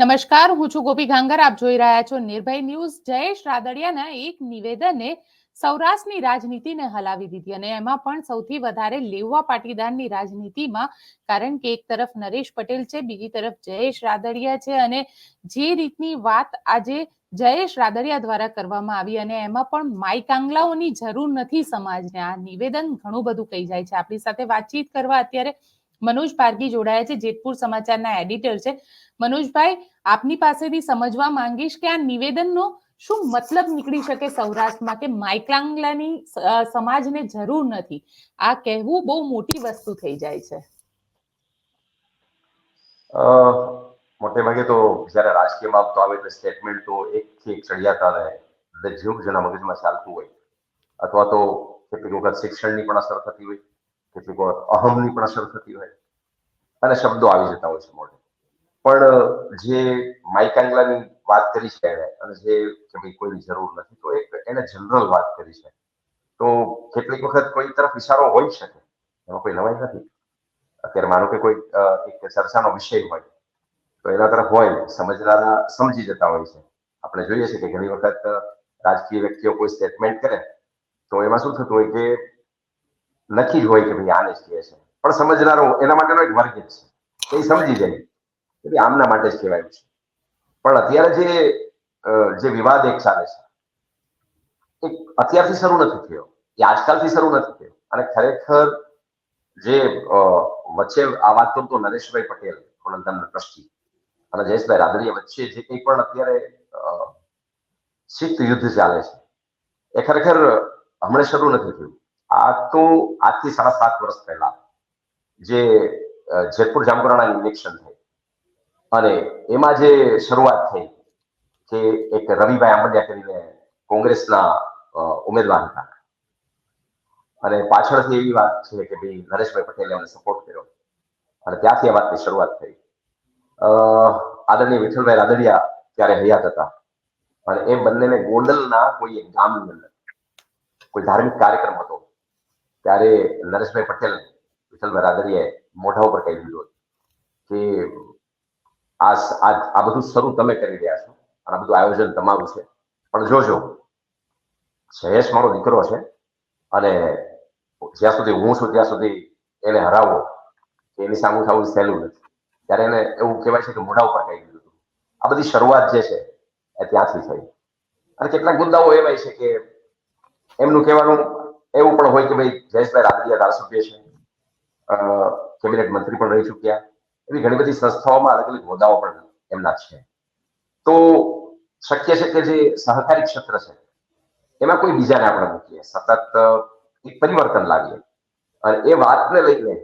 નમસ્કાર, હું છું ગોપી ગાંગર. આપ જોઈ રહ્યા છો નિર્ભય ન્યૂઝ. જયેશ રાદડિયાના એક નિવેદને સૌરાષ્ટ્રની રાજનીતિને હલાવી દીધી અને એમાં પણ સૌથી વધારે લેવા પાટીદારની રાજનીતિમાં, કારણ કે એક તરફ નરેશ પટેલ છે, બીજી તરફ જયેશ રાદડિયા છે અને જે રીતની વાત આજે જયેશ રાદડિયા દ્વારા કરવામાં આવી અને એમાં પણ માઈ કાંગલાઓની જરૂર નથી સમાજને. આ નિવેદન ઘણું બધું કહી જાય છે. આપણી સાથે વાતચીત કરવા અત્યારે મનોજ પારગી જોડાયા છે, જેતપુર સમાચારના એડિટર છે. મનોજભાઈ, આપની પાસેથી સમજવા માંગીશ કે આ નિવેદનનો શું મતલબ નીકળી શકે સૌરાષ્ટ્રમાં કે માઇકલાંગલાની સમાજને જરૂર નથી? આ કહેવું બહુ મોટી વસ્તુ થઈ જાય છે. મોટે ભાગે તો જ્યારે રાજકીયમાં બાબતો આવે એટલે સ્ટેટમેન્ટ તો એકથી એક ચડિયાતા રહે એટલે જેવું જેના મગજમાં ચાલતું હોય. અથવા તો કેટલીક વખત શિક્ષણની પણ અસર થતી હોય, કેટલીક વખત અહમની પણ અસર થતી હોય. અને શબ્દો આવી જતા હોય છે મોઢે પણ, જે માઇકાંગલાની વાત કરી છે એણે અને જે કે ભાઈ કોઈની જરૂર નથી, તો એક એને જનરલ વાત કરી છે. તો કેટલીક વખત કોઈ તરફ ઇશારો હોઈ શકે, એમાં કોઈ નવાઈ નથી. અત્યારે માનો કે કોઈ એક ચર્ચાનો વિષય હોય, તો એના તરફ હોય સમજનારા સમજી જતા હોય છે. આપણે જોઈએ છે કે ઘણી વખત રાજકીય વ્યક્તિઓ કોઈ સ્ટેટમેન્ટ કરે, તો એમાં શું થતું હોય કે નક્કી જ હોય કે ભાઈ આને જ કહે છે. પણ સમજનારો એના માટેનો એક વર્ગ જ છે. એ સમજી જાય. આમના માટે જ કહેવાયું છે. પણ અત્યારે જે જે વિવાદ એક ચાલે છે એ અત્યારથી શરૂ નથી થયો. એ આજકાલથી શરૂ નથી થયો. અને ખરેખર જે વચ્ચે આ વાત કરતો નરેશભાઈ પટેલ ખોડલધામના ટ્રસ્ટી, અને જયેશભાઈ રાદડિયા વચ્ચે જે કંઈ પણ અત્યારે શીત યુદ્ધ ચાલે છે, એ ખરેખર હમણાં શરૂ નથી થયું. આ તો આજથી સાડા સાત વર્ષ પહેલા, જે જેતપુર જામકરાના ઇલેક્શન થઈ અને એમાં જે શરૂઆત થઈ કે એક રવિભાઈ આંબડિયા કરીને કોંગ્રેસના ઉમેદવાર હતા. અને પાછળથી એવી વાત છે કે ભાઈ નરેશભાઈ પટેલે અમને સપોર્ટ કર્યો. અને ત્યાંથી આ વાતની શરૂઆત થઈ. આદરણીય વિઠ્ઠલભાઈ રાદડિયા ત્યારે હયાત હતા. અને એ બંનેને ગોંડલના કોઈ એક ગામની અંદર, કોઈ ધાર્મિક કાર્યક્રમ હતો, ત્યારે નરેશભાઈ પટેલ વિઠ્ઠલભાઈ રાદડિયાએ મોઢા ઉપર કહી દીધું કે આ આ બધું શરૂ તમે કરી રહ્યા છો અને આ બધું આયોજન તમારું છે. પણ જોજો જયેશ મારો દીકરો છે અને જ્યાં સુધી હું છું ત્યાં સુધી એને હરાવો. એની સામું થવું સહેલું નથી. ત્યારે એને એવું કહેવાય છે કે મોઢા ઉપર કહી દીધું હતું. આ બધી શરૂઆત જે છે એ ત્યાંથી થઈ. અને કેટલાક મુદ્દાઓ એવાય છે કે એમનું કહેવાનું એવું પણ હોય કે ભાઈ જયેશભાઈ રાદડિયા ધારાસભ્ય છે. કેબિનેટ મંત્રી પણ રહી ચૂક્યા. એવી ઘણી બધી સંસ્થાઓમાં અલગ અલગ હોદ્દાઓ પણ એમના છે. તો શક્ય છે કે જે સહકારી ક્ષેત્ર છે, એમાં કોઈ બીજાને આપણે મૂકીએ. સતત એક પરિવર્તન લાવીએ. અને એ વાતને લઈને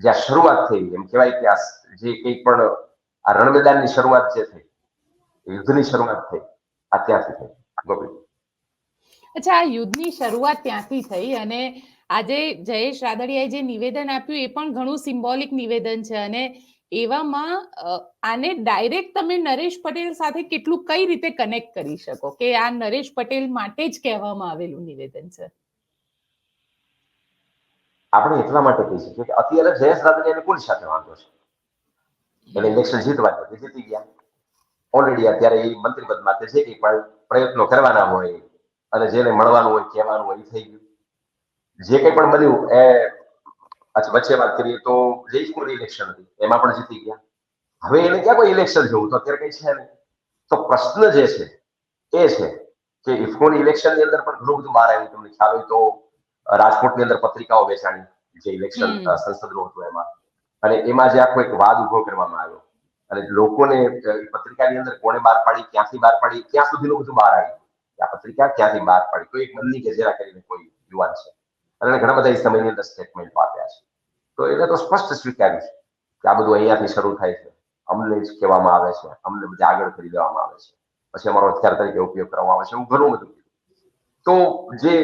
જ્યાં શરૂઆત થઈ, એમ કહેવાય કે આ જે કંઈ પણ આ રણમેદાનની શરૂઆત જે થઈ, યુદ્ધની શરૂઆત થઈ, આ ત્યાંથી થઈ. ગોપી. અચ્છા, આ યુદ્ધની શરૂઆત ત્યાંથી થઈ અને આજે જયેશ રાદડિયાએ જે નિવેદન આપ્યું, એ પણ ઘણું સિમ્બોલિક નિવેદન છે અને એવામાં આને ડાયરેક્ટ તમે નરેશ પટેલ સાથે કેટલું કઈ રીતે કનેક્ટ કરી શકો? કે આ નરેશ પટેલ માટે જ કહેવામાં આવેલું નિવેદન છે આપણે એટલા માટે કહી શકીએ કે અત્યારે જયેશ રાદડિયાને કોની સાથે વાંધો છે. એટલે ઇલેક્શન જીતવા નથી જીતી ગયા. ઓલરેડી અત્યારે એ મંત્રી પદ માટે છે કે પણ પ્રયત્નો કરવાના હોય અને જેને મળવાનું હોય, કહેવાનું હોય, એ થઈ ગયું. જે કંઈ પણ બન્યું એ અચ્છા, વચ્ચે વાત કરીએ તો જયપુરની ઇલેક્શન હતી એમાં પણ જીતી ગયા. હવે એને ક્યાં કોઈ ઇલેક્શન જોવું? તો અત્યારે કઈ છે નહીં. તો પ્રશ્ન જે છે એ છે કે ઇફકોની ઇલેક્શનની અંદર પણ ઘણું બધું બહાર આવ્યું. તમને ખ્યાલ હોય તો રાજકોટની અંદર પત્રિકાઓ વેચાણી જે ઇલેક્શન. સંસદનું હતું એમાં. અને એમાં જે આખો એક વાદ ઊભો કરવામાં આવ્યો. અને લોકોને પત્રિકાની અંદર કોણે બહાર પાડી ક્યાંથી બહાર પાડી ક્યાં સુધીનું બધું બહાર આવ્યું. આ પત્રિકા ક્યાંથી બહાર પાડી? કોઈ એક બંદી ગજેરા કરીને કોઈ યુવાન છે. અને ઘણા બધા એ સમયની અંદર સ્ટેટમેન્ટ આપ્યા છે. તો એને તો સ્પષ્ટ સ્વીકાર્યું છે કે આ બધું અહીંયાથી શરૂ થાય છે. અમને જ કહેવામાં આવે છે. અમને બધા આગળ કરી દેવામાં આવે છે. પછી અમારો હથિયાર તરીકે ઉપયોગ કરવામાં આવે છે એવું ઘણું બધું તો જે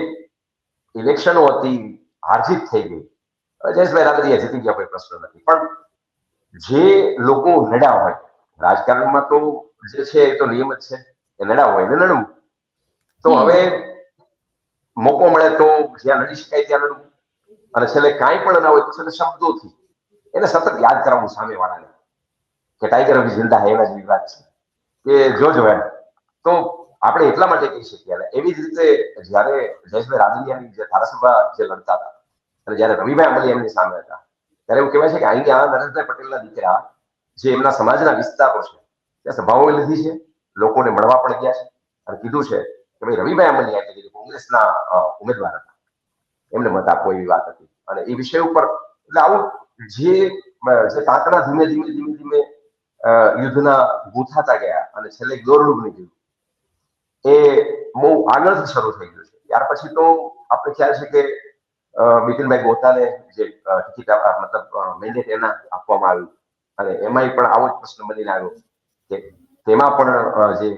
ઇલેક્શનો હતી હારજીત થઈ ગઈ. જયેશભાઈ રાદડિયા જીતી ગયા કોઈ પ્રશ્ન નથી. પણ જે લોકો લડ્યા હોય રાજકારણમાં તો જે છે એ તો નિયમ જ છે. એ લડ્યા હોય એને લડવું. તો હવે મોકો મળે તો જ્યાં લડી શકાય ત્યાં લડવું. અને છેલ્લે કાંઈ પણ ના હોય છેલ્લે શબ્દોથી. એને સતત યાદ કરાવવું સામે વાળાને કે ટાઈગર અભી જિંદા હે એના જેવી વાત છે. કે જો જો એમ. તો આપણે એટલા માટે કહી શકીએ. એવી જ રીતે જ્યારે જયેશભાઈ રાદડિયાની જે ધારાસભા જે લડતા હતા, અને જ્યારે રવિભાઈ આંબલિયા એમની સામે હતા, ત્યારે એવું કહેવાય છે કે અહીંયા નરેશભાઈ પટેલના દીકરા, જે એમના સમાજના વિસ્તારો છે, ત્યાં સભાઓ લીધી છે, લોકોને મળવા પણ ગયા છે, અને કીધું છે કે ભાઈ રવિભાઈ એટલે કોંગ્રેસના ઉમેદવાર હતા. એમને મત આપવો એવી વાત હતી. અને એ વિષય ઉપર, એટલે આવું જે જે કાંકરા ધીમે ધીમે ધીમે ધીમે યુદ્ધના ગૂંથાતા ગયા અને છેલ્લે દોરડું બની ગયું. એ બહુ આગળથી શરૂ થઈ ગયું છે. ત્યાર પછી તો આપણે ખ્યાલ છે કે બિપિનભાઈ ગોતાને જે ટિકિટ મતલબ મેન્ડેટ એના આપવામાં આવ્યું. અને એમાંય પણ આવો જ પ્રશ્ન બનીને આવ્યો કે તેમાં પણ જે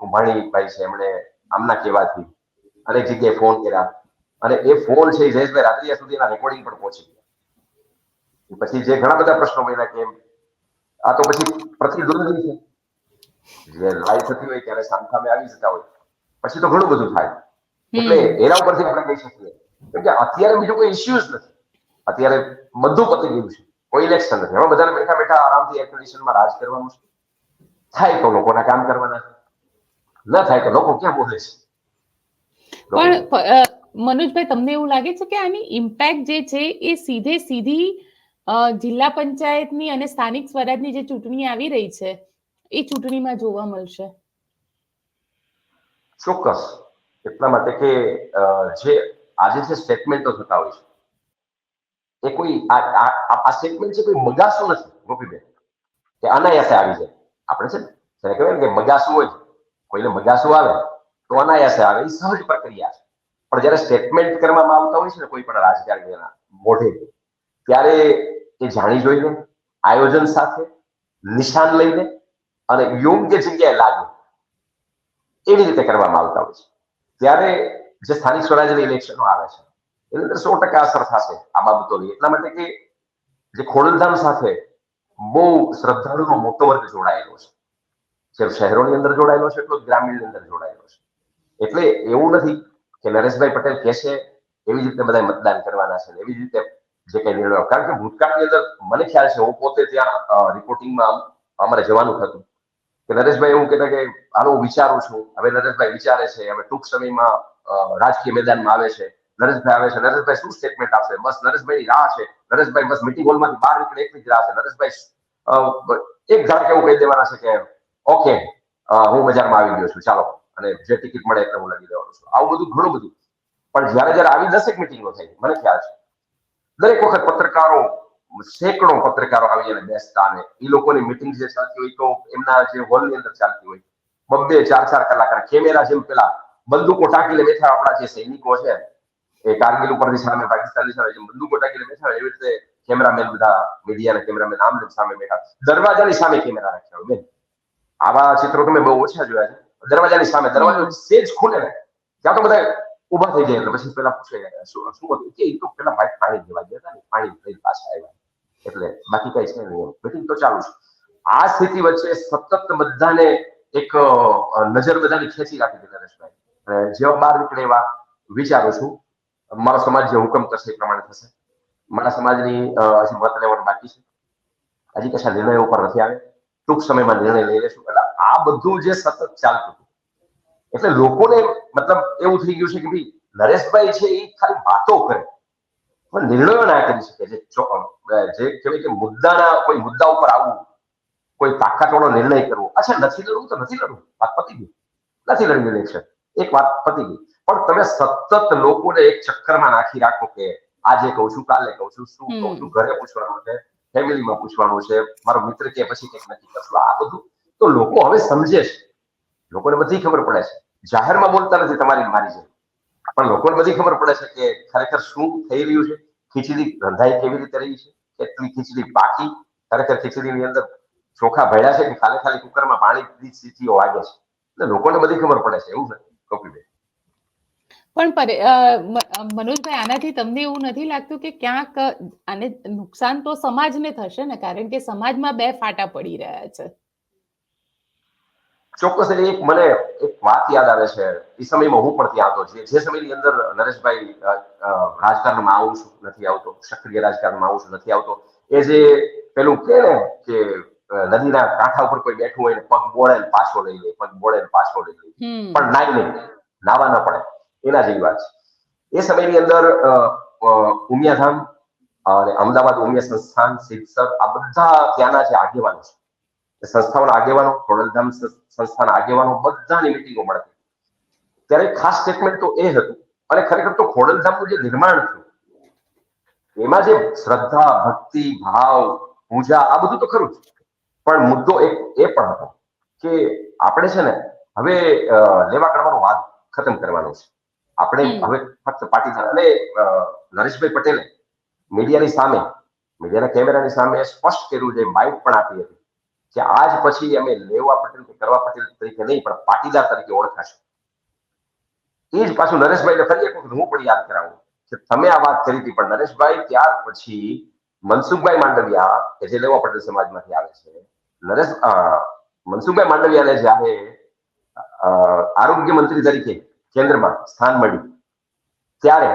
કુંભાણીભાઈ છે એમણે આમના કહેવાથી અનેક જગ્યાએ ફોન કર્યા. અને એ ફોન છે જયેશભાઈ રાત્રિયા સુધીના રેકોર્ડિંગ પણ પહોંચી ગયા. પછી જે ઘણા બધા પ્રશ્નો બન્યા કે આ તો પછી પ્રતિદ્વંદી છે. જે લાઈવ થતી હોય ત્યારે સામસામે આવી જતા હોય. પછી તો ઘણું બધું થાય. એટલે એના ઉપરથી આપણે કહી શકીએ. કેમ કે અત્યારે બીજો કોઈ ઇસ્યુઝ નથી. અત્યારે બધું પતી ગયું છે. કોઈ ઇલેક્શન નથી. હવે બધાને બેઠા બેઠા આરામથી એર કન્ડિશનમાં રાજ કરવાનું છે. થાય તો લોકોના કામ કરવાના ન થાય તો લોકો ક્યાં બોલે છે? પણ મનોજભાઈ, તમને એવું લાગે છે કે આની ઇમ્પેક્ટ જે છે એ સીધે સીધી જિલ્લા પંચાયતની અને સ્થાનિક સ્વરાજની જે ચૂંટણી આવી રહી છે, એ ચૂંટણીમાં જોવા મળશે? ચોક્કસ. એટલા માટે કે જે આજે જે સ્ટેટમેન્ટો થતા હોય છે, એ કોઈ આ સ્ટેટમેન્ટ છે કોઈ મગાસું નથી, ગોપીબેન. કે અનાયાસે આવી જાય. આપણે છે ને કહેવાય ને કે મગાસું હોય કોઈને મગાસું આવે તો અનાયાસે આવે. એ સહજ પ્રક્રિયા છે. પણ જ્યારે સ્ટેટમેન્ટ કરવામાં આવતા હોય છે ને કોઈ પણ રાજકારણીના મોઢે, ત્યારે એ જાણી જોઈને, આયોજન સાથે નિશાન લઈને અને યોગ્ય જગ્યાએ લાગે, એવી રીતે કરવામાં આવતા હોય છે. ત્યારે જે સ્થાનિક સ્વરાજ્યની ઇલેક્શનો આવે છે, એની અંદર સો ટકા અસર થશે આ બાબતોની. એટલા માટે કે જે ખોડલધામ સાથે બહુ શ્રદ્ધાળુનો મોટો વર્ગ જોડાયેલો છે. જે શહેરોની અંદર જોડાયેલો છે, એટલો ગ્રામીણની અંદર જોડાયેલો છે. એટલે એવું નથી કે નરેશભાઈ પટેલ કહેશે, એવી જ રીતે બધા મતદાન કરવાના છે. એવી રીતે જે કઈ નિર્ણયો કારણ કે ભૂતકાળની અંદર મને ખ્યાલ છે, હું પોતે ત્યાં રિપોર્ટિંગમાં અમારે જવાનું થતું કે નરેશભાઈ એવું કહેતા કે, હાલો વિચારું છું. હવે નરેશભાઈ વિચારે છે, હવે ટૂંક સમયમાં રાજકીય મેદાનમાં આવે છે. નરેશભાઈ આવે છે. નરેશભાઈ શું સ્ટેટમેન્ટ આપશે? બસ નરેશભાઈ રાહ છે. નરેશભાઈ બસ મિટિંગ હોલમાંથી બહાર નીકળે એટલી જ રાહ છે. નરેશભાઈ એક ઝાડ કેવું કહી દેવાના છે કે, ઓકે હું બજારમાં આવી ગયો છું. ચાલો. અને જે ટિકિટ મળે એટલે હું લઈ દેવાનો છું. આવું બધું ઘણું બધું. પણ જ્યારે જ્યારે આવી દસેક મિટિંગો થઈ મને ખ્યાલ છે. દરેક વખત પત્રકારો, સેંકડો પત્રકારો આવી અને બેસતા અને એ લોકોની મિટિંગ જે ચાલતી હોય તો એમના જે હોલની અંદર ચાલતી હોય બબે ચાર ચાર કલાક કેમેરા જેમ પેલા બંદૂકો ટાંકીને બેઠા આપણા જે સૈનિકો છે, એ કારગિલ ઉપરથી સામે પાકિસ્તાનની સામે જેમ બંદૂકો ટાંકીને બેઠા હોય એવી રીતે કેમેરામેન બધા મીડિયાના કેમેરામેન આમ સામે બેઠા. દરવાજાની સામે કેમેરા રાખ્યા હોય બેન. આવા ચિત્રો તમે બહુ ઓછા જોયા છે. દરવાજાની સામે. દરવાજો સેજ ખુલે ને, ત્યાં તો બધા ઊભા થઈ જાય. પછી પેલા પૂછે, શું શું હતું કે એ તો પેલા માઇક પાણી દેવા ગયા હતા ને, પાણી લઈ પાછા આવ્યા. એટલે બાકી કઈ છે નહીં. મિટિંગ તો ચાલુ છે. આ સ્થિતિ વચ્ચે સતત બધાને એક નજર બધાની ખેંચી રાખી હતી નરેશભાઈ. અને જેવા બહાર નીકળે એવા વિચારું છું, મારો સમાજ જે હુકમ કરશે એ પ્રમાણે થશે. મારા સમાજની હજી મત લેવાનું બાકી છે. હજી કશા નિર્ણયો ઉપર નથી આવે ટૂંક સમયમાં નિર્ણય લઈ લેશું. એટલે આ બધું જે સતત ચાલતું હતું. એટલે લોકોને મતલબ એવું થઈ ગયું છે કે ભાઈ નરેશભાઈ છે એ ખાલી વાતો કરે. પણ નિર્ણયો ના કરી શકે. જે જે કહેવાય કે મુદ્દાના કોઈ મુદ્દા ઉપર આવવું કોઈ તાકાતવાળો નિર્ણય કરવો. અચ્છા નથી લડવું તો નથી લડવું. વાત પતી ગઈ. નથી લડવી ઇલેક્શન એક વાત પતી ગઈ. પણ તમે સતત લોકોને એક ચક્કરમાં નાખી રાખો કે આજે કહું છું કાલે કહું છું શું કહું છું ઘરે પૂછવાનું છે ફેમિલીમાં પૂછવાનું છે મારો મિત્ર કે પછી કંઈક નક્કી કરશું. આ બધું તો લોકો હવે સમજે છે. લોકોને બધી ખબર પડે છે. જાહેરમાં બોલતા નથી તમારી મારી જેમ. પણ લોકોને બધી ખબર પડે છે કે ખરેખર શું થઈ રહ્યું છે, ખીચડી રંધાઈ કેવી રીતે રહી છે, કેટલી ખીચડી બાકી, ખરેખર ખીચડીની અંદર ચોખા ભર્યા છે કે ખાલી ખાલી કુકરમાં પાણી સીટીઓ વાગે છે. એટલે લોકોને બધી ખબર પડે છે, એવું કપિલભાઈ પણ મનોજભાઈ, આનાથી તમને એવું નથી લાગતું કે ક્યાંક આને નુકસાન તો સમાજને થશે ને? કારણ કે સમાજમાં બે ફાટા પડી રહ્યા છે. ચોક્કસ એટલે એક મને એક વાત યાદ આવે છે. એ સમયમાં હું પણ ત્યાં હતો. જે જે સમયની અંદર નરેશભાઈ રાજકારણમાં આવું છું નથી આવતો. સક્રિય રાજકારણમાં આવું છું નથી આવતો. એ જે પેલું કે ને કે નદીના કાંઠા ઉપર કોઈ બેઠું હોય ને પગ બોળે પાછો લઈ લે પગ બોળે પાછો લઈ લે. પણ નાઈ નહીં નાવા ન પડે. એના જેવી વાત છે. એ સમયની અંદર ઉમિયાધામ અને અમદાવાદ ઉમિયા સંસ્થાન શિક્ષક આ બધા ત્યાંના જે આગેવાનો છે સંસ્થાઓના આગેવાનો ખોડલધામ સંસ- સંસ્થાના આગેવાનો બધાની મિટિંગો મળતી ત્યારે ખાસ સ્ટેટમેન્ટ તો એ હતું અને ખરેખર તો ખોડલધામનું જે નિર્માણ થયું એમાં જે શ્રદ્ધા ભક્તિ ભાવ પૂજા આ બધું તો ખરું જ. પણ મુદ્દો એક એ પણ હતો કે આપણે છે ને હવે લેવા કરવાનો વાદ ખતમ કરવાનો છે. આપણે હવે ફક્ત પાટીદાર અને નરેશભાઈ પટેલે મીડિયાની સામે મીડિયાના કેમેરાની સામે સ્પષ્ટ કર્યું છે બાઇટ પણ આપી હતી કે આજ પછી અમે લેવા પટેલ કે કરવા પટેલ તરીકે નહીં, પણ પાટીદાર તરીકે ઓળખાશે. એ જ પાછું નરેશભાઈને ફરી એક હું પણ યાદ કરાવું કે તમે આ વાત કરી હતી, પણ નરેશભાઈ ત્યાર પછી મનસુખભાઈ માંડવિયા કે જે લેવા પટેલ સમાજમાંથી આવે છે, નરેશ મનસુખભાઈ માંડવિયાને જ્યારે આરોગ્ય મંત્રી તરીકે કેન્દ્રમાં સ્થાન મળ્યું, ત્યારે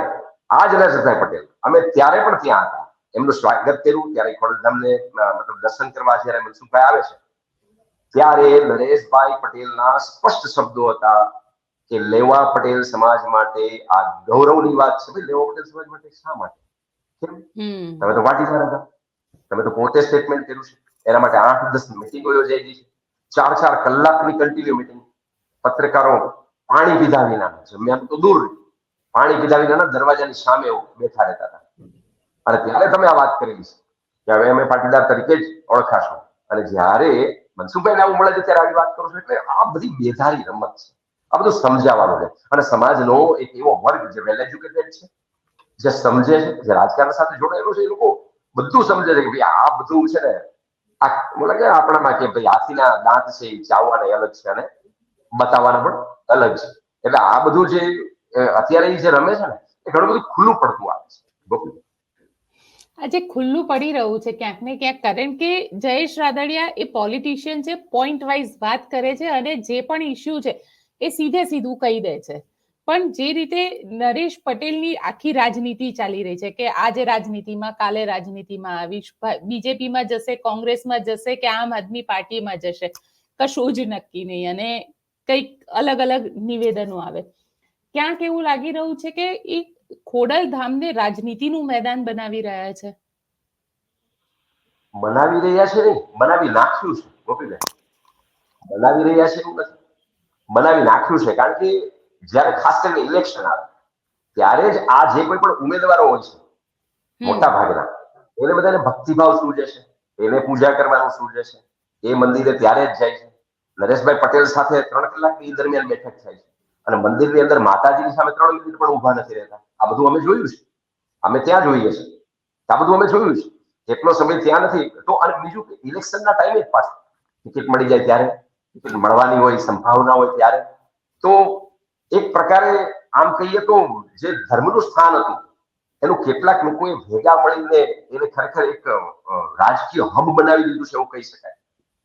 આ જ નરેશભાઈ પટેલ, અમે ત્યારે પણ ત્યાં હતા. એમનું સ્વાગત કર્યું ત્યારે ખોડલધામને મતલબ દર્શન કરવા જયારે મનસુખભાઈ આવે છે ત્યારે નરેશભાઈ પટેલના સ્પષ્ટ શબ્દો હતા કે લેવા પટેલ સમાજ માટે આ ગૌરવની વાત છે. લેવા પટેલ સમાજ માટે શા માટે? તમે તો વાટીદાર હતા. તમે તો પોતે સ્ટેટમેન્ટ કર્યું છે. એના માટે આઠ દસ મિટિંગો યોજાઈ ગઈ છે. ચાર ચાર કલાકની કન્ટિન્યુ મિટિંગ પત્રકારો પાણી પીધા વિના જમ્યા તો દૂર પાણી પીધા વિના દરવાજાની સામે બેઠા રહેતા હતા. અને ત્યારે તમે આ વાત કરેલી છે કે હવે અમે પાટીદાર તરીકે જ ઓળખાશું. અને જ્યારે મનસુખભાઈ આવું મળે છે ત્યારે આવી વાત કરું છું એટલે આ બધી બેધારી રમત છે. આ બધું સમજાવવાનું છે. અને સમાજનો એક એવો વર્ગ જે વેલ એજ્યુકેટેડ છે, જે સમજે છે, જે રાજકારણ સાથે જોડાયેલો છે, એ લોકો બધું સમજે છે કે ભાઈ આ બધું છે ને, આ બોલે કે આપણામાં કે ભાઈ હાથીના દાંત છે, એ ચાવવાના અલગ છે અને બતાવવાના પણ અલગ છે. એટલે આ બધું જે અત્યારે જે રમે છે ને, એ ઘણું બધું ખુલ્લું પડતું આવે છે. આજે ખુલ્લું પડી રહ્યું છે ક્યાંક ને ક્યાંક. કારણ કે જયેશ રાદડિયા એ પોલિટિશિયન છે પોઈન્ટ વાઇઝ વાત કરે છે અને જે પણ ઇસ્યુ છે એ સીધે સીધું કહી દે છે. પણ જે રીતે નરેશ પટેલની આખી રાજનીતિ ચાલી રહી છે કે આજે રાજનીતિમાં, કાલે રાજનીતિમાં આવીશ બીજેપીમાં જશે, કોંગ્રેસમાં જશે કે આમ આદમી પાર્ટીમાં જશે, કશું જ નક્કી નહીં અને કંઈક અલગ અલગ નિવેદનો આવે. ક્યાંક એવું લાગી રહ્યું છે કે એ ખોડલ ધામને રાજનીતિનું મેદાન બનાવી રહ્યા છે. બનાવી રહ્યા છે નહીં બનાવી નાખ્યું છે. ગોપીબેન બનાવી રહ્યા છે એવું નથી. બનાવી નાખ્યું છે. કારણ કે જ્યારે ખાસ કરીને ઇલેક્શન આવે ત્યારે જ આ જે કોઈ પણ ઉમેદવારો હોય છે મોટા ભાગના એને બધાને ભક્તિભાવ સૂજે છે? એને પૂજા કરવાનું સૂજે છે? એ મંદિરે ત્યારે જ જાય છે. નરેશભાઈ પટેલ સાથે ત્રણ કલાકની દરમિયાન બેઠક થાય છે. અને મંદિરની અંદર માતાજીની સામે ત્રણ મિનિટ પણ ઊભા નથી રહેતા. આ બધું અમે જોયું છે. અમે ત્યાં જોઈએ છે આ બધું અમે જોયું છે. એટલો સમય ત્યાં નથી, તો અને બીજું કે ઇલેક્શનના ટાઈમે જ પાછું ટિકિટ મળી જાય ત્યારે. ટિકિટ મળવાની હોય, સંભાવના હોય ત્યારે. તો એક પ્રકારે આમ કહીએ તો જે ધર્મનું સ્થાન હતું, એનું કેટલાક લોકોએ ભેગા મળીને એને ખરેખર એક રાજકીય હબ બનાવી દીધું છે, એવું કહી શકાય.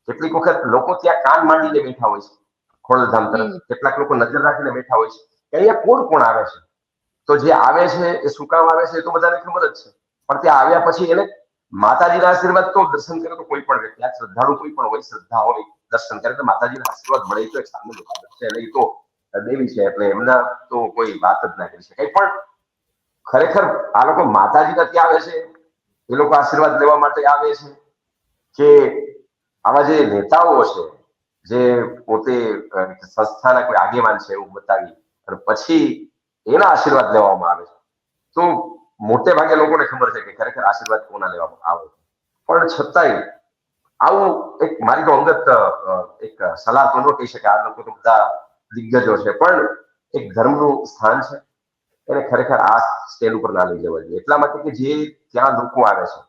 કેટલીક વખત લોકો ત્યાં કાન માંડીને બેઠા હોય છે. ખોડલધામ તરફ કેટલાક લોકો નજર રાખીને બેઠા હોય છે. કે અહીંયા કોણ કોણ આવે છે? તો જે આવે છે એ શું કામ આવે છે એ તો બધાને ખબર જ છે. પણ ત્યાં આવ્યા પછી એને માતાજીના આશીર્વાદ તો દર્શન કરે તો કોઈ પણ વ્યક્તિ આ શ્રદ્ધાળુ કોઈ પણ હોય શ્રદ્ધા હોય દર્શન કરે તો માતાજીના આશીર્વાદ મળે તો એક સામાન્ય વાત છે. એટલે એ તો દેવી છે એટલે એમના તો કોઈ વાત જ ના કરી શકાય. પણ ખરેખર આ લોકો માતાજીના ત્યાં આવે છે એ લોકો આશીર્વાદ લેવા માટે આવે છે કે આવા જે નેતાઓ છે જે પોતે સંસ્થાના કોઈ આગેવાન છે એવું બતાવી અને પછી એના આશીર્વાદ લેવામાં આવે છે. તો મોટે ભાગે લોકોને ખબર છે કે ખરેખર આશીર્વાદ કોના લેવામાં આવે પણ છતાંય આવું એક, મારી તો અંગત એક સલાહ તો ન શકાય આ લોકો તો બધા દિગ્ગજો છે, પણ એક ધર્મનું સ્થાન છે. એને ખરેખર આ સ્ટેજ ઉપર ના લઈ જવા જોઈએ. એટલા માટે કે જે ત્યાં લોકો આવે છે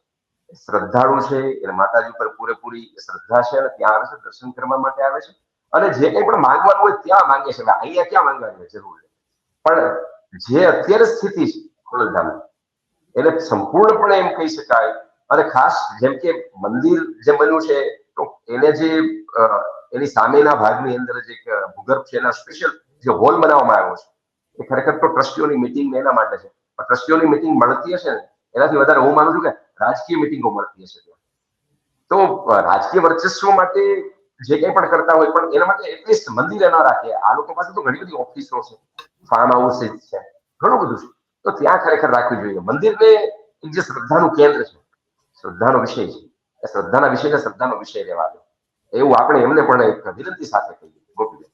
શ્રદ્ધાળુ છે, એને માતાજી પર પૂરેપૂરી શ્રદ્ધા છે અને ત્યાં આવે છે, દર્શન કરવા માટે આવે છે. અને જે કંઈ પણ માંગવાનું હોય ત્યાં માંગે છે. અહીંયા ક્યાં માંગવાની જરૂર છે? પણ જે અત્યારે સ્થિતિ છે, ખોડલધામની, એને સંપૂર્ણપણે એમ કહી શકાય. અને ખાસ જેમ કે મંદિર જે બન્યું છે, તો એને જે એની સામેના ભાગની અંદર જે ભૂગર્ભ છે, એના સ્પેશિયલ જે હોલ બનાવવામાં આવ્યો છે. એ ખરેખર તો ટ્રસ્ટીઓની મિટિંગ એના માટે છે. પણ ટ્રસ્ટીઓની મિટિંગ મળતી હશે ને એનાથી વધારે હું માનું છું કે રાજકીય મિટિંગો મળતી હશે તો રાજકીય વર્ચસ્વ માટે જે કંઈ પણ કરતા હોય, પણ એના માટે એટલીસ્ટ મંદિરે ન રાખે. આ લોકો પાસે તો ઘણી બધી ઓફિસો છે. ફાર્મ હાઉસીસ છે. ઘણું બધું છે. તો ત્યાં ખરેખર રાખવી જોઈએ. મંદિરને જે શ્રદ્ધાનું કેન્દ્ર છે. શ્રદ્ધાનો વિષય છે. એ શ્રદ્ધાના વિષયને શ્રદ્ધાનો વિષય રહેવા દો. એવું આપણે એમને પણ એક વિનંતી સાથે કહીએ. ગોપીબેન.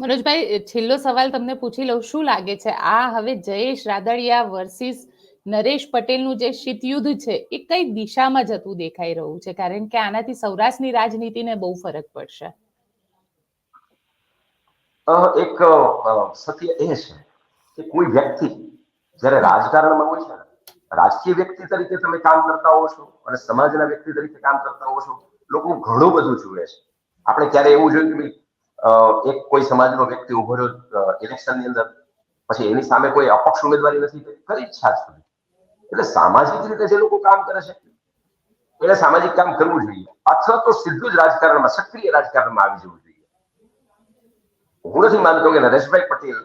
મનોજભાઈ, છેલ્લો સવાલ તમને પૂછી લઉં. શું લાગે છે? આ હવે જયેશ રાદડિયા વર્સિસ નરેશ પટેલનું જે શીતયુદ્ધ છે, એ કઈ દિશામાં જતું દેખાઈ રહ્યું છે? કારણ કે આનાથી સૌરાષ્ટ્રની રાજનીતિને બહુ ફરક પડશે. એક સત્ય એ છે કે કોઈ વ્યક્તિ જ્યારે રાજકારણમાં હોય છે, રાજકીય વ્યક્તિ તરીકે તમે કામ કરતા હો છો અને સમાજના વ્યક્તિ તરીકે કામ કરતા હો છો, લોકો ઘણું બધું જુએ છે. આપણે ક્યારે એવું જોયું કે એક કોઈ સમાજનો વ્યક્તિ ઊભો રહ્યો ઇલેક્શનની અંદર, પછી એની સામે કોઈ અપક્ષ ઉમેદવારી નથી કરી? કરી જ છાજ સુધી. એટલે સામાજિક રીતે જે લોકો કામ કરે છે, એને સામાજિક કામ કરવું જોઈએ. અથવા તો સીધું જ રાજકારણમાં, સક્રિય રાજકારણમાં આવી જવું જોઈએ. હું નથી માનતો કે નરેશભાઈ પટેલ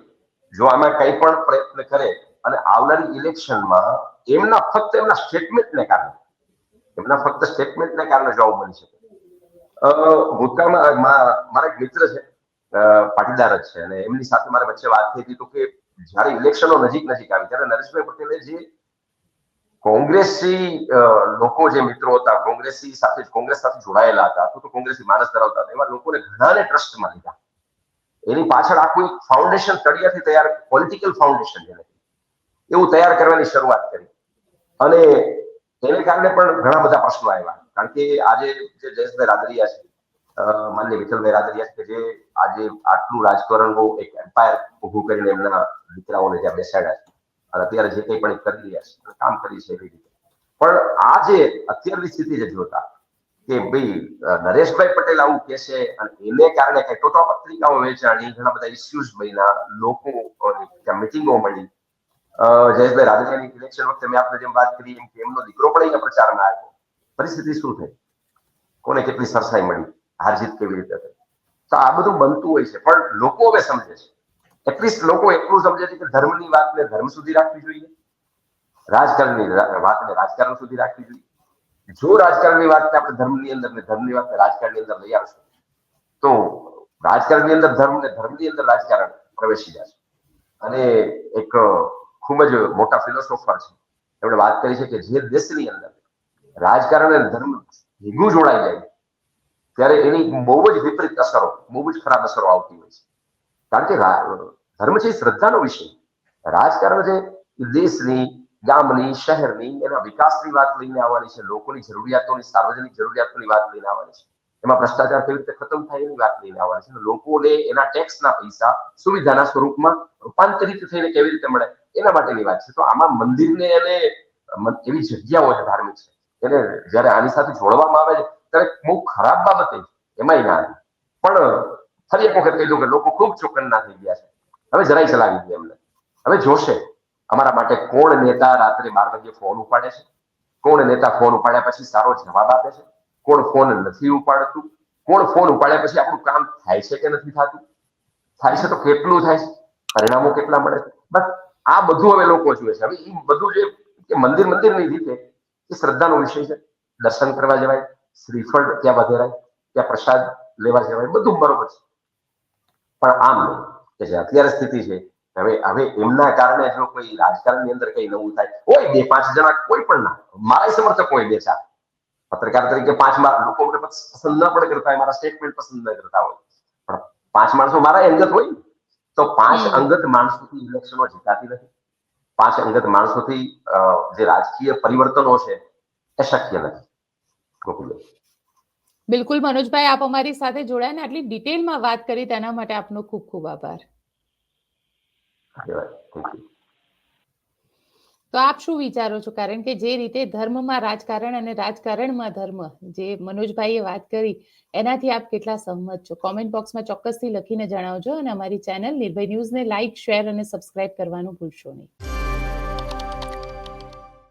જો આમાં કઈ પણ પ્રયત્ન કરે અને આવનારી ઇલેક્શનમાં એમના ફક્ત એમના સ્ટેટમેન્ટને કારણે, એમના ફક્ત સ્ટેટમેન્ટને કારણે જવાબ બની શકે. ભૂતકાળમાં મારા એક મિત્ર છે પાટીદાર જ છે અને એમની સાથે મારે વચ્ચે વાત થઈ હતી તો કે જ્યારે ઇલેક્શનો નજીક નજીક આવી, ત્યારે નરેશભાઈ પટેલે જે કોંગ્રેસી લોકો જે મિત્રો હતા, કોંગ્રેસી સાથે કોંગ્રેસ સાથે જોડાયેલા હતા અથવા તો કોંગ્રેસી માનસ ધરાવતા એવા લોકોને ઘણાને ટ્રસ્ટમાં લીધા. એની પાછળ આખું એક ફાઉન્ડેશન તળિયાથી તૈયાર પોલિટિકલ ફાઉન્ડેશન જેને એવું તૈયાર કરવાની શરૂઆત કરી. અને એને કારણે પણ ઘણા બધા પ્રશ્નો આવ્યા. કારણ કે આજે જે જયેશભાઈ રાદરિયા છે માન્ય વિઠ્ઠલભાઈ રાદરિયા છે કે જે આજે આટલું રાજકારણનું એક એમ્પાયર ઊભું કરીને એમના દીકરાઓને જ્યાં બેસાડ્યા છે. અને અત્યારે જે કંઈ પણ કરી રહ્યા છે કામ કરી છે એવી રીતે. પણ આ જે અત્યારની સ્થિતિ જે જોતા, કે ભાઈ નરેશભાઈ પટેલ આવું કે છે અને એને કારણે કઈ તો પત્રિકાઓ વેચાણી ઘણા બધા ઇસ્યુઝ બન્યા, લોકો મિટિંગો મળી. જયેશભાઈ રાદડિયાની ઇલેક્શન વખતે મેં આપણે જેમ વાત કરી, એમ કે એમનો દીકરો પણ અહીંયા પ્રચારમાં આવ્યો. પરિસ્થિતિ શું થઈ? કોને કેટલી સરસાઈ મળી? હાર જીત કેવી રીતે થઈ? તો આ બધું બનતું હોય છે, પણ લોકો હવે સમજે છે. એટલીસ્ટ લોકો એટલું સમજે છે કે ધર્મની વાતને ધર્મ સુધી રાખવી જોઈએ. રાજકારણની વાતને રાજકારણ સુધી રાખવી જોઈએ. જો રાજકારણની વાતને આપણે ધર્મની અંદર ને ધર્મની વાતને રાજકારણની અંદર લઈ આવશું, તો રાજકારણની અંદર ધર્મ ને ધર્મની અંદર રાજકારણ પ્રવેશી જશે. અને એક ખૂબ જ મોટા ફિલોસોફર છે. એમણે વાત કરી છે કે જે દેશની અંદર રાજકારણ અને ધર્મ ભેગું જોડાઈ જાય, ત્યારે એની બહુ જ વિપરીત અસરો, બહુ જ ખરાબ અસરો આવતી હોય છે. કારણ કે ધર્મ છે શ્રદ્ધાનો વિષય. રાજકારણ છે દેશની, ગામની, શહેરની, એના વિકાસની વાત લઈને આવવાની છે, લોકોની જરૂરિયાતોની, સાર્વજનિક જરૂરિયાતોની વાત લઈને આવવાની છે. એમાં ભ્રષ્ટાચાર કેવી રીતે ખતમ થાય એની વાત લઈને આવવાની છે. લોકોને એના ટેક્સના પૈસા સુવિધાના સ્વરૂપમાં રૂપાંતરિત થઈને કેવી રીતે મળે એના માટેની વાત છે. તો આમાં મંદિરને અને એવી જગ્યાઓ છે ધાર્મિક છે. એને જયારે આની સાથે જોડવામાં આવે છે, ત્યારે બહુ ખરાબ બાબત એમાંય ના પણ ફરી એક વખત કહી દઉં કે લોકો ખૂબ ચોકન્ના થઈ ગયા છે. હવે જરાય ચલાવી દે એમને. હવે જોશે. અમારા માટે કોણ નેતા રાત્રે બાર વાગે ફોન ઉપાડે છે? કોણ નેતા ફોન ઉપાડ્યા પછી સારો જવાબ આપે છે? કોણ ફોન નથી ઉપાડતું? કોણ ફોન ઉપાડ્યા પછી આપણું કામ થાય છે કે નથી થતું? થાય છે તો કેટલું થાય છે? પરિણામો કેટલા મળે છે? બસ, આ બધું હવે લોકો જુએ છે. હવે એ બધું જે કે મંદિર મંદિરની રીતે એ શ્રદ્ધાનો વિષય છે. દર્શન કરવા જવાય, શ્રીફળ ત્યાં વધેરાય, ત્યાં પ્રસાદ લેવા જવાય, બધું બરોબર છે. પણ આમ નહીં. કે જે અત્યારે સ્થિતિ છે હવે હવે એમના કારણે જો કોઈ રાજકારણની અંદર કઈ નવું થાય હોય બે પાંચ જણા કોઈ પણ ના મારા સમર્થક હોય બે ચાર. પત્રકાર તરીકે પાંચ લોકો મને પસંદ ન પણ કરતા હોય મારા સ્ટેટમેન્ટ પસંદ ન કરતા હોય. પણ પાંચ માણસો મારા અંગત હોય તો પાંચ અંગત માણસોથી ઇલેક્શનો જીતાતી નથી. પાંચ અંગત માણસોથી જે રાજકીય પરિવર્તનો છે એ શક્ય નથી. ગોકુલભાઈ બિલકુલ મનોજભાઈ આપ અમારી સાથે જોડાયા ને આટલી ડિટેલમાં વાત કરી તેના માટે આપનો ખૂબ ખૂબ આભાર. તો આપ શું વિચારો છો? કારણ કે જે રીતે ધર્મમાં રાજકારણ અને રાજકારણમાં ધર્મ જે મનોજભાઈએ વાત કરી એનાથી આપ કેટલા સહમત છો? કોમેન્ટ બોક્સમાં ચોક્કસથી લખીને જણાવજો અને અમારી ચેનલ નિર્ભય ન્યૂઝને લાઇક શેર અને સબસ્ક્રાઇબ કરવાનું ભૂલશો નહીં.